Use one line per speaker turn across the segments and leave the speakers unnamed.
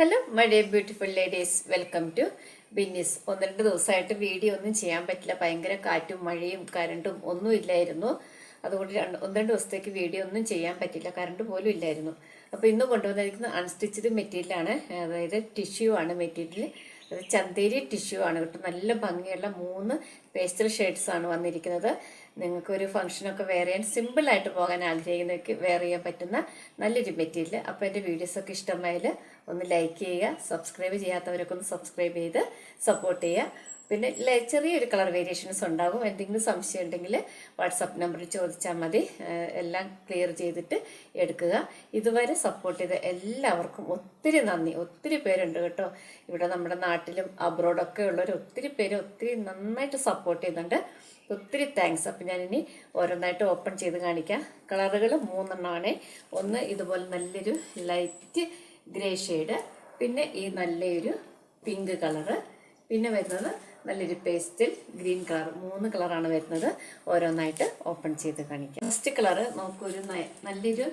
Hello my dear beautiful ladies welcome to Binnis ഒന്ന് രണ്ട് ദിവസമായിട്ട് വീഡിയോ ഒന്നും ചെയ്യാൻ പറ്റില്ല. ഭയങ്കര കാറ്റും മഴയും കരണ്ടും ഒന്നും ഇല്ലായിരുന്നു. അതുകൊണ്ട് രണ്ട് ഒന്ന് രണ്ട് ദിവസത്തേക്ക് വീഡിയോ ഒന്നും ചെയ്യാൻ പറ്റില്ല. കറണ്ട് പോലും ഇല്ലായിരുന്നു. അപ്പോൾ ഇന്ന് കൊണ്ടുവന്നിരിക്കുന്നത് അൺസ്റ്റിച്ചഡ് മെറ്റീരിയലാണ് അതായത് ടിഷ്യൂ ആണ് മെറ്റീരിയൽ അത് ചന്തേരി ടിഷ്യൂ ആണ്. കേട്ടോ നല്ല ഭംഗിയുള്ള മൂന്ന് പേസ്റ്റൽ ഷെയ്ഡ്സ് ആണ് വന്നിരിക്കുന്നത്. നിങ്ങൾക്കൊരു ഫംഗ്ഷനൊക്കെ വേറെ സിമ്പിളായിട്ട് പോകാൻ ആഗ്രഹിക്കുന്നവർക്ക് വേറെ ചെയ്യാൻ പറ്റുന്ന നല്ലൊരു മെറ്റീരിയൽ അപ്പോൾ എന്റെ വീഡിയോസൊക്കെ ഇഷ്ടമായാൽ ഒന്ന് ലൈക്ക് ചെയ്യുക സബ്സ്ക്രൈബ് ചെയ്യാത്തവരൊക്കെ ഒന്ന് സബ്സ്ക്രൈബ് ചെയ്ത് സപ്പോർട്ട് ചെയ്യുക. പിന്നെ ചെറിയൊരു കളർ വേരിയേഷൻസ് ഉണ്ടാകും. എന്തെങ്കിലും സംശയം ഉണ്ടെങ്കിൽ വാട്സപ്പ് നമ്പറിൽ ചോദിച്ചാൽ മതി. എല്ലാം ക്ലിയർ ചെയ്തിട്ട് എടുക്കുക. ഇതുവരെ സപ്പോർട്ട് ചെയ്ത എല്ലാവർക്കും ഒത്തിരി നന്ദി. ഒത്തിരി പേരുണ്ട് കേട്ടോ. ഇവിടെ നമ്മുടെ നാട്ടിലും അബ്രോഡൊക്കെ ഉള്ളവർ ഒത്തിരി പേര് ഒത്തിരി നന്നായിട്ട് സപ്പോർട്ട് ചെയ്യുന്നുണ്ട്. ഒത്തിരി താങ്ക്സ് അപ്പം ഞാനിനി ഓരോന്നായിട്ട് ഓപ്പൺ ചെയ്ത് കാണിക്കാം. കളറുകൾ മൂന്നെണ്ണമാണ് ഒന്ന് ഇതുപോലെ നല്ലൊരു ലൈറ്റ് ഗ്രേ ഷെയ്ഡ് പിന്നെ ഈ നല്ലൊരു പിങ്ക് കളറ് പിന്നെ വരുന്നത് നല്ലൊരു പേസ്റ്റിൽ ഗ്രീൻ കളർ മൂന്ന് കളറാണ് വരുന്നത്. ഓരോന്നായിട്ട് ഓപ്പൺ ചെയ്ത് കാണിക്കാം. ഫസ്റ്റ് കളറ് നമുക്കൊരു നല്ലൊരു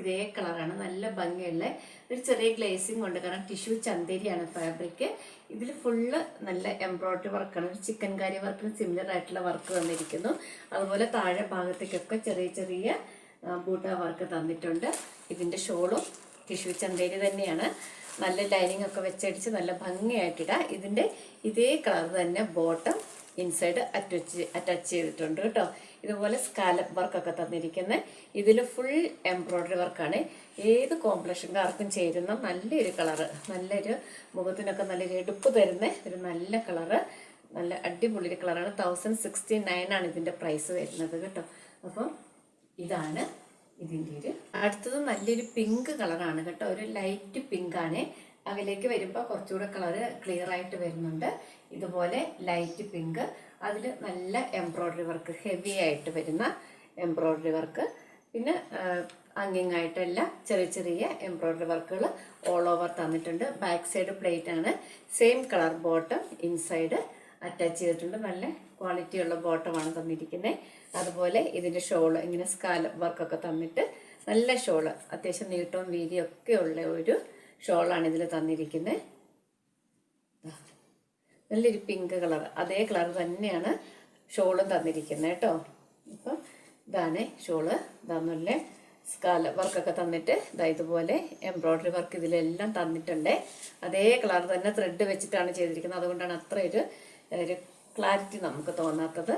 ഗ്രേ കളറാണ് നല്ല ഭംഗിയുള്ള ഒരു ചെറിയ ഗ്ലേസിങ് ഉണ്ട്. കാരണം ടിഷ്യൂ ചന്തേരിയാണ് ഫാബ്രിക് ഇതിൽ ഫുള്ള് നല്ല എംബ്രോയ്ഡറി വർക്കാണ് ഒരു ചിക്കൻ കാരി വർക്കിന് സിമിലർ ആയിട്ടുള്ള വർക്ക് വന്നിരിക്കുന്നു. അതുപോലെ താഴെ ഭാഗത്തേക്കൊക്കെ ചെറിയ ചെറിയ ബൂട്ട വർക്ക് തന്നിട്ടുണ്ട്. ഇതിന്റെ ഷോളും ടിഷ്യൂ ചന്തേരി തന്നെയാണ്. നല്ല ലൈനിങ് ഒക്കെ വെച്ചടിച്ച് നല്ല ഭംഗിയായിട്ടിടാം. ഇതിന്റെ ഇതേ കളർ തന്നെ ബോട്ടം ഇൻസൈഡ് അറ്റാച്ച് അറ്റാച്ച് ചെയ്തിട്ടുണ്ട് കേട്ടോ. ഇതുപോലെ സ്കാലപ്പ് വർക്കൊക്കെ തന്നിരിക്കുന്നത് ഇതിൽ ഫുൾ എംബ്രോയ്ഡറി വർക്കാണ് ഏത് കോംപ്ലക്ഷൻകാർക്കും ചേരുന്ന നല്ലൊരു കളറ് നല്ലൊരു മുഖത്തിനൊക്കെ നല്ലൊരു എടുപ്പ് തരുന്ന ഒരു നല്ല കളറ് നല്ല അടിപൊളി ഒരു കളറാണ് തൗസൻഡ് സിക്സ്റ്റി നയൻ ആണ് ഇതിന്റെ പ്രൈസ് വരുന്നത് കേട്ടോ. അപ്പം ഇതാണ് ഇതിന്റെ ഒരു. അടുത്തത് നല്ലൊരു പിങ്ക് കളറാണ് കേട്ടോ. ഒരു ലൈറ്റ് പിങ്ക് ആണ്. അതിലേക്ക് വരുമ്പോൾ കുറച്ചുകൂടെ കളറ് ക്ലിയർ ആയിട്ട് വരുന്നുണ്ട്. ഇതുപോലെ ലൈറ്റ് പിങ്ക് അതിൽ നല്ല എംബ്രോയ്ഡറി വർക്ക് ഹെവി ആയിട്ട് വരുന്ന എംബ്രോയ്ഡറി വർക്ക് പിന്നെ അങ്ങിങ്ങായിട്ടല്ല ചെറിയ ചെറിയ എംബ്രോയ്ഡറി വർക്കുകൾ ഓൾ ഓവർ തന്നിട്ടുണ്ട്. ബാക്ക് സൈഡ് പ്ലേറ്റ് ആണ്. Same colour bottom inside attach ചെയ്തിട്ടുണ്ട്. നല്ല ക്വാളിറ്റി ഉള്ള ബോട്ടമാണ് തന്നിരിക്കുന്നത് അതുപോലെ ഇതിന്റെ ഷോൾ ഇങ്ങനെ സ്കാല വർക്കൊക്കെ തന്നിട്ട് നല്ല ഷോൾ അത്യാവശ്യം നീട്ടവും വീതിയും ഒക്കെ ഉള്ള ഒരു ഷോളാണ് ഇതിൽ തന്നിരിക്കുന്നത് നല്ലൊരു പിങ്ക് കളർ അതേ കളർ തന്നെയാണ് ഷോളും തന്നിരിക്കുന്നത് കേട്ടോ. അപ്പം ഇതാണ് ഷോൾ നല്ല സ്കാല വർക്കൊക്കെ തന്നിട്ട് ഇതാ ഇതുപോലെ എംബ്രോയ്ഡറി വർക്ക് ഇതിലെല്ലാം തന്നിട്ടുണ്ട്. അതേ കളർ തന്നെ ത്രെഡ് വെച്ചിട്ടാണ് ചെയ്തിരിക്കുന്നത് അതുകൊണ്ടാണ് അത്ര ഒരു ഒരു ക്ലാരിറ്റി നമുക്ക് തോന്നാത്തത്.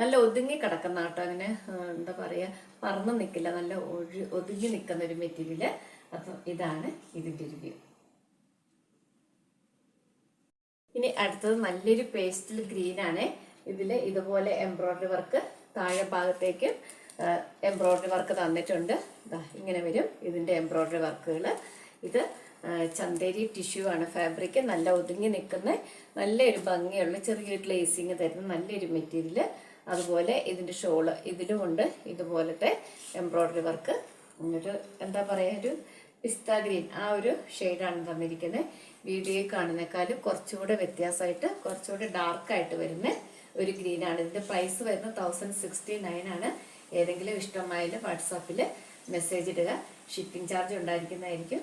നല്ല ഒതുങ്ങി കിടക്കുന്ന ആട്ടോ അങ്ങനെ എന്താ പറയുക പറന്ന് നിൽക്കില്ല നല്ല ഒഴി ഒതുങ്ങി നിൽക്കുന്ന ഒരു മെറ്റീരിയൽ. അപ്പം ഇതാണ് ഇതിന്റെ ഒരു വ്യൂ. ഇനി അടുത്തത് നല്ലൊരു പേസ്റ്റൽ ഗ്രീൻ ആണ്. ഇതിൽ ഇതുപോലെ എംബ്രോയ്ഡറി വർക്ക് താഴെ ഭാഗത്തേക്ക് എംബ്രോയ്ഡറി വർക്ക് തന്നിട്ടുണ്ട്. ഇങ്ങനെ വരും ഇതിന്റെ എംബ്രോയ്ഡറി വർക്കുകൾ ഇത് ചന്തേരി ടിഷ്യൂ ആണ് ഫാബ്രിക് നല്ല ഒതുങ്ങി നിൽക്കുന്ന നല്ലൊരു ഭംഗിയുള്ള ചെറിയൊരു ഗ്ലേസിങ് തരുന്ന നല്ലൊരു മെറ്റീരിയൽ അതുപോലെ ഇതിന്റെ ഷോൾ ഇതിലുമുണ്ട് ഇതുപോലത്തെ എംബ്രോയ്ഡറി വർക്ക് ഒരു എന്താ പറയുക ഒരു പിസ്ത ഗ്രീൻ. ആ ഒരു ഷെയ്ഡാണ് തന്നിരിക്കുന്നത്. വീഡിയോയിൽ കാണുന്നേക്കാളും കുറച്ചുകൂടെ വ്യത്യാസമായിട്ട് കുറച്ചുകൂടെ ഡാർക്കായിട്ട് വരുന്ന ഒരു ഗ്രീനാണ് ഇതിന്റെ പ്രൈസ് വരുന്നത് തൗസൻഡ് സിക്സ്റ്റി നയൻ ആണ്. ഏതെങ്കിലും ഇഷ്ടമായാലും വാട്സാപ്പിൽ മെസ്സേജ് ഇടുക. Shipping charge ഉണ്ടായിരിക്കുന്നതായിരിക്കും.